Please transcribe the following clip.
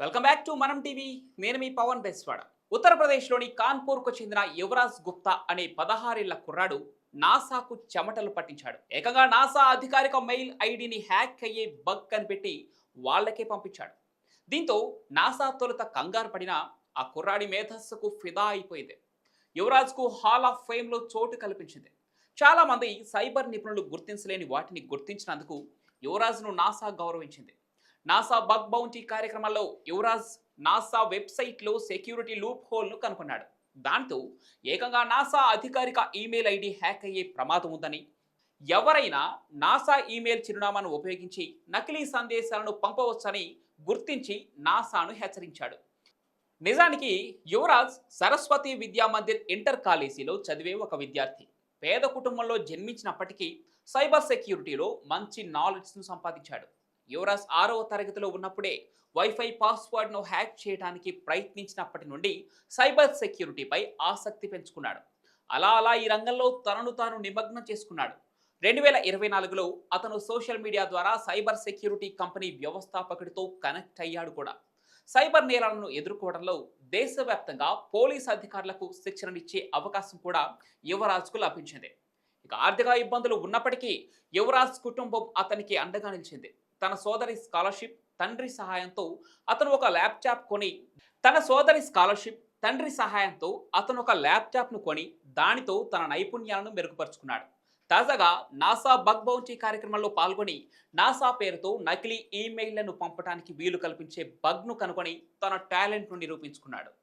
Welcome back to Manam TV నేను మీ పవన్ బెస్వాడ. ఉత్తరప్రదేశ్లోని కాన్పూర్కు చెందిన యువరాజ్ గుప్తా అనే పదహారేళ్ళ కుర్రాడు నాసాకు చెమటలు పట్టించాడు. ఏకంగా నాసా అధికారిక మెయిల్ ఐడిని హ్యాక్ అయ్యే బగ్ కనిపెట్టి వాళ్ళకే పంపించాడు. దీంతో నాసా తొలుత కంగారు పడిన ఆ కుర్రాడి మేధస్సుకు ఫిదా అయిపోయింది. యువరాజ్కు హాల్ ఆఫ్ ఫేమ్లో చోటు కల్పించింది. చాలా మంది సైబర్ నిపుణులు గుర్తించలేని వాటిని గుర్తించినందుకు యువరాజ్ను నాసా గౌరవించింది. నాసా బగ్ బౌంటీ కార్యక్రమంలో యువరాజ్ నాసా వెబ్సైట్లో సెక్యూరిటీ లూప్ హోల్ను కనుగొన్నాడు దాంతో ఏకంగా నాసా అధికారిక ఈమెయిల్ ఐడి హ్యాక్ అయ్యే ప్రమాదం ఉందని ఎవరైనా నాసా ఈమెయిల్ చిరునామాను ఉపయోగించి నకిలీ సందేశాలను పంపవచ్చని గుర్తించి నాసాను హెచ్చరించాడు. నిజానికి యువరాజ్ సరస్వతి విద్యా మందిర్ ఇంటర్ కాలేజీలో చదివే ఒక విద్యార్థి. పేద కుటుంబంలో జన్మించినప్పటికీ సైబర్ సెక్యూరిటీలో మంచి నాలెడ్జ్ను సంపాదించాడు. యువరాజ్ ఆరవ తరగతిలో ఉన్నప్పుడే వైఫై పాస్వర్డ్ను హ్యాక్ చేయడానికి ప్రయత్నించినప్పటి నుండి సైబర్ సెక్యూరిటీపై ఆసక్తి పెంచుకున్నాడు. అలా అలా ఈ రంగంలో తనను తాను నిమగ్నం చేసుకున్నాడు. రెండు వేల ఇరవై నాలుగులో అతను సోషల్ మీడియా ద్వారా సైబర్ సెక్యూరిటీ కంపెనీ వ్యవస్థాపకుడితో కనెక్ట్ అయ్యాడు కూడా. సైబర్ నేరాలను ఎదుర్కోవడంలో దేశవ్యాప్తంగా పోలీస్ అధికారులకు శిక్షణనిచ్చే అవకాశం కూడా యువరాజ్కు లభించింది. ఇక ఆర్థిక ఇబ్బందులు ఉన్నప్పటికీ యువరాజ్ కుటుంబం అతనికి అండగా నిలిచింది. తన సోదరి స్కాలర్షిప్ తండ్రి సహాయంతో అతను ఒక ల్యాప్టాప్ కొని తన సోదరి స్కాలర్షిప్ తండ్రి సహాయంతో అతను ఒక ల్యాప్టాప్ను కొని దానితో తన నైపుణ్యాలను మెరుగుపరుచుకున్నాడు. తాజాగా నాసా బగ్ బౌంటీ కార్యక్రమంలో పాల్గొని నాసా పేరుతో నకిలీ ఈమెయిల్లను పంపడానికి వీలు కల్పించే బగ్ను కనుగొని తన టాలెంట్ను నిరూపించుకున్నాడు.